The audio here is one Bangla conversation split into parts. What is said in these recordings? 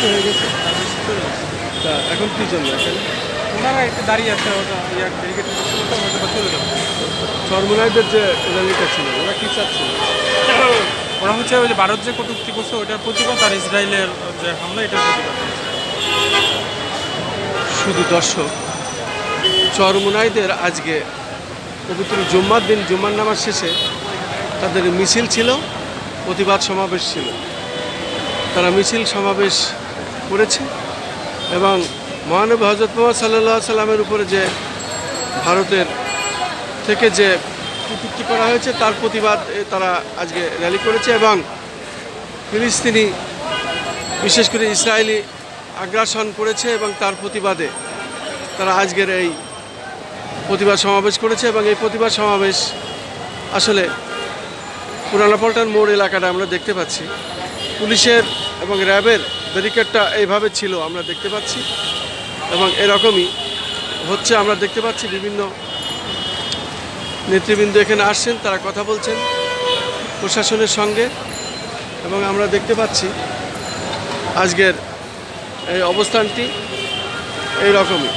তো হয়ে গেছে তা এখন কি জন্য এখানে ওনারা একটু দাঁড়িয়ে আছে ওটা ইয়া ব্যারিকেড চলে যাবে চরমুনাইদের যে র্যালিটা ছিল ওরা কি চাচ্ছিল ওরা হচ্ছে ওই যে ভারত যে কটূক্তি করছে ওটার প্রতিবাদ আর ইসরায়েলের যে হামলা এটার প্রতিবাদ শুধু দর্শক চরমুনাইদের আজকে পবিত্র জুম্মার দিন, জুম্মার নামাজ শেষে তাদের মিছিল ছিল, প্রতিবাদ সমাবেশ ছিল। তারা মিছিল সমাবেশ করেছে এবং মহানবী হজরত মোহাম্মদ সাল্লাহ সাল্লামের উপরে যে ভারতের থেকে যে কটূক্তি করা হয়েছে, তার প্রতিবাদ তারা আজকে র্যালি করেছে এবং ফিলিস্তিনি, বিশেষ করে ইসরায়েলি আগ্রাসন করেছে এবং তার প্রতিবাদে তারা আজকের এই প্রতিবাদ সমাবেশ করেছে এবং এই প্রতিবাদ সমাবেশ আসলে পুরানা পল্টন মোড় এলাকাটা আমরা দেখতে পাচ্ছি। পুলিশের এবং র্যাবের ব্যারিকেডটা এইভাবে ছিল, আমরা দেখতে পাচ্ছি। এবং এরকমই হচ্ছে, আমরা দেখতে পাচ্ছি বিভিন্ন নেতৃবৃন্দ এখানে আসছেন, তারা কথা বলছেন প্রশাসনের সঙ্গে। এবং আমরা দেখতে পাচ্ছি আজকের এই অবস্থানটি এই রকমই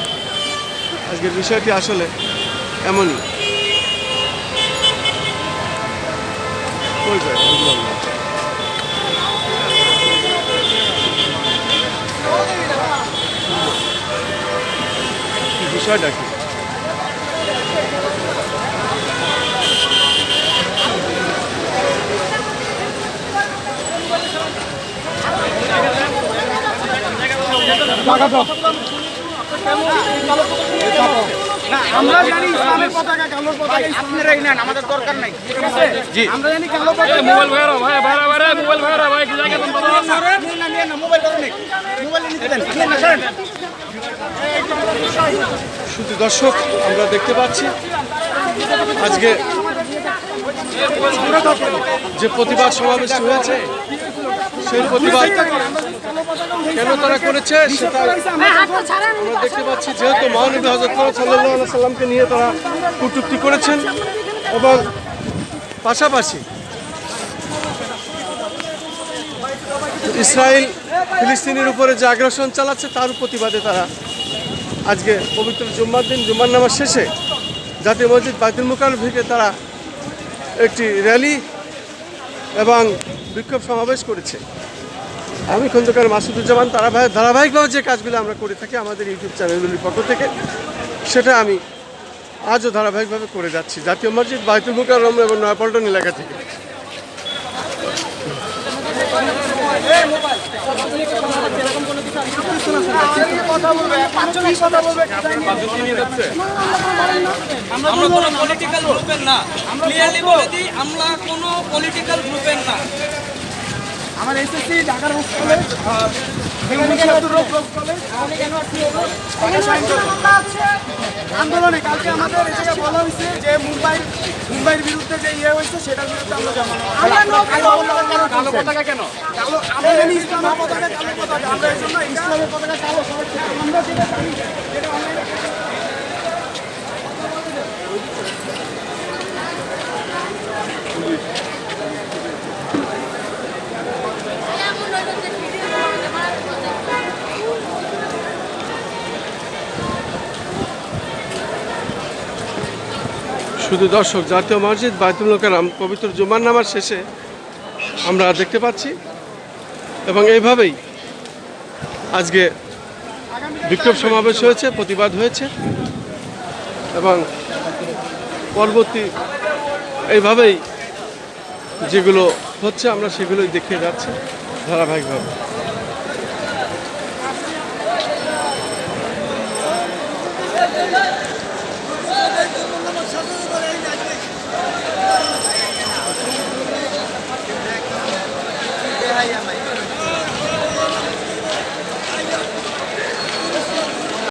আজকের বিষয়টি আসলে এমনই। বিষয়টা কি? আমরা জানি ইসলামের পতাকা কালোর পতাকা আপনারাই নেন আমাদের দরকার নাই। ঠিক আছে? আমরা জানি কালো পতাকা মোবাইল ভাইরা ভাই ভাইরা ভাইরা মোবাইল ভাইরা ভাই কি জায়গা দেন বাবা না নিয়ে না মোবাইল করুন মোবাইল নিতে দেন না সরেন শুধু দর্শক আমরা দেখতে পাচ্ছি। আজকে যে প্রতিবাদ সমাবেশ হয়েছে সেই প্রতিবাদ কেন তারা করেছে সেটা আমরা দেখতে পাচ্ছি যেহেতু মহানবী হজরত সাল্লাহ সাল্লামকে নিয়ে তারা কটূক্তি করেছেন এবং পাশাপাশি ইসরায়েল ফিলিস্তিনের উপরে যে আগ্রাসন চালাচ্ছে তার প্রতিবাদে তারা আজকে পবিত্র জুম্মার দিন জুম্মার নামাজ শেষে জাতীয় মসজিদ বাইতুল মুকার থেকে তারা একটি র্যালি এবং বিক্ষোভ সমাবেশ করেছে। আমি খন্দকার মাসুদুজ্জামান তারা ধারাবাহিকভাবে যে কাজগুলো আমরা করে থাকি আমাদের ইউটিউব চ্যানেলগুলির পক্ষ থেকে, সেটা আমি আজও ধারাবাহিকভাবে করে যাচ্ছি। জাতীয় মসজিদ বাইতুল মুকাররম এবং নয়াপল্টন এলাকা থেকে। আমরা কোনো পলিটিক্যাল গ্রুপের না। আমরা কোনো পলিটিক্যাল গ্রুপের না। আমার এসএসসি ঢাকার বুক কলেজ আন্দোলনে কালকে আমাদের এটা বলা হয়েছে যে মুম্বাই মুম্বাইয়ের বিরুদ্ধে যে ইয়ে হয়েছে সেটার বিরুদ্ধে আমরা জানানো কালো পতাকা কেন কালো আমরা জানি ইসলামের পতাকা কালো পতাকা। আমরা এই জন্য ইসলামের পতাকা কালো সবাই আমরা যেটা জানি যেটা শুধু দর্শক, জাতীয় মসজিদ বাইতুল মোকাররম পবিত্র জুমার নামার শেষে আমরা দেখতে পাচ্ছি এবং এইভাবেই আজকে বিক্ষোভ সমাবেশ হয়েছে, প্রতিবাদ হয়েছে এবং পরবর্তী এইভাবেই যেগুলো হচ্ছে আমরা সেগুলোই দেখিয়ে যাচ্ছি ধারাবাহিকভাবে।